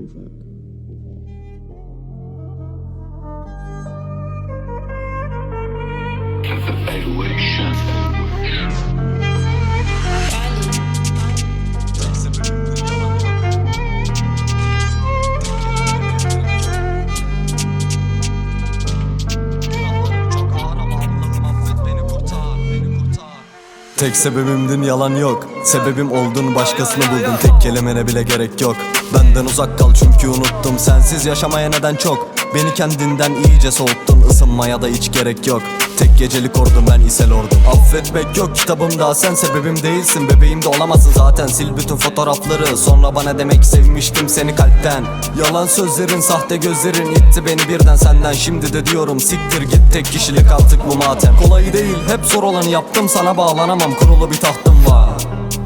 Hochwerk. Evaluation. Tek sebebimdin yalan yok. Sebebim oldun başkasını buldum Tek kelimene bile gerek yok. Benden uzak kal çünkü unuttum. Sensiz yaşamaya neden çok? Beni kendinden iyice soğuttun. Isınmaya da hiç gerek yok Tek gecelik ordum ben isel ordum. Affetmek yok kitabımda Sen sebebim değilsin. Bebeğim de olamazsın zaten. Sil bütün fotoğrafları. Sonra bana demek sevmiştim seni kalpten. Yalan sözlerin sahte gözlerin itti beni birden senden. Şimdi de diyorum siktir git tek kişilik artık bu matem. Kolay değil hep zor olanı yaptım sana bağlanamam. Kurulu bir tahtım var.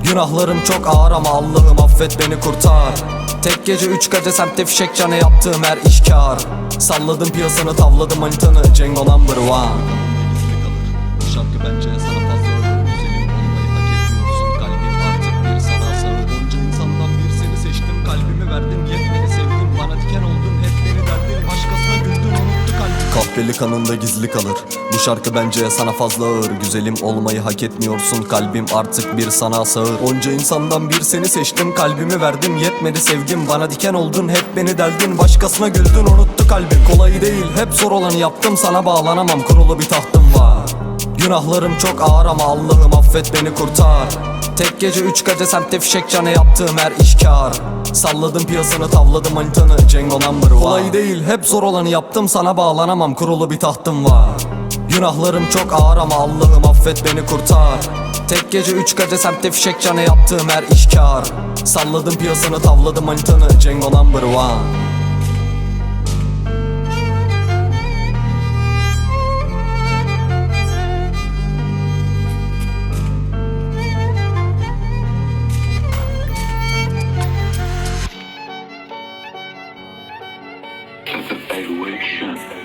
Günahlarım çok ağır ama Allah'ım affet beni kurtar. Tek gece üç gece semtte fişek canı yaptığım her iş kar Salladım piyasanı tavladım manitanı. Cengo number one şarkı bence. Sana fazla ağır Güzelim olmayı hak etmiyorsun. Kalbim artık bir sana sağır Onca insandan bir seni seçtim. Kalbimi verdim yetmedi sevdim. Bana diken oldun hep beni derdin. Başkasına güldün unuttu kalbim Kahveli kanında gizli kalır. Bu şarkı bence sana fazla ağır. Güzelim olmayı hak etmiyorsun. Kalbim artık bir sana sağır. Onca insandan bir seni seçtim. Kalbimi verdim yetmedi sevgim Bana diken oldun hep beni deldin Başkasına güldün unuttu kalbim. Kolay değil hep zor olanı yaptım. Sana bağlanamam kurulu bir tahtım var Günahlarım çok ağır ama Allah'ım affet beni kurtar. Tek gece üç gece semtte fişek canı yaptığım her iş kar Salladım piyasanı tavladım manitanı Cengo number one. Kolay değil hep zor olanı yaptım sana bağlanamam. Kurulu bir tahtım var. Günahlarım çok ağır ama Allah'ım affet beni kurtar. Tek gece üç gece semtte fişek canı yaptığım her iş kar Salladım piyasanı tavladım manitanı Cengo number one Evaluation.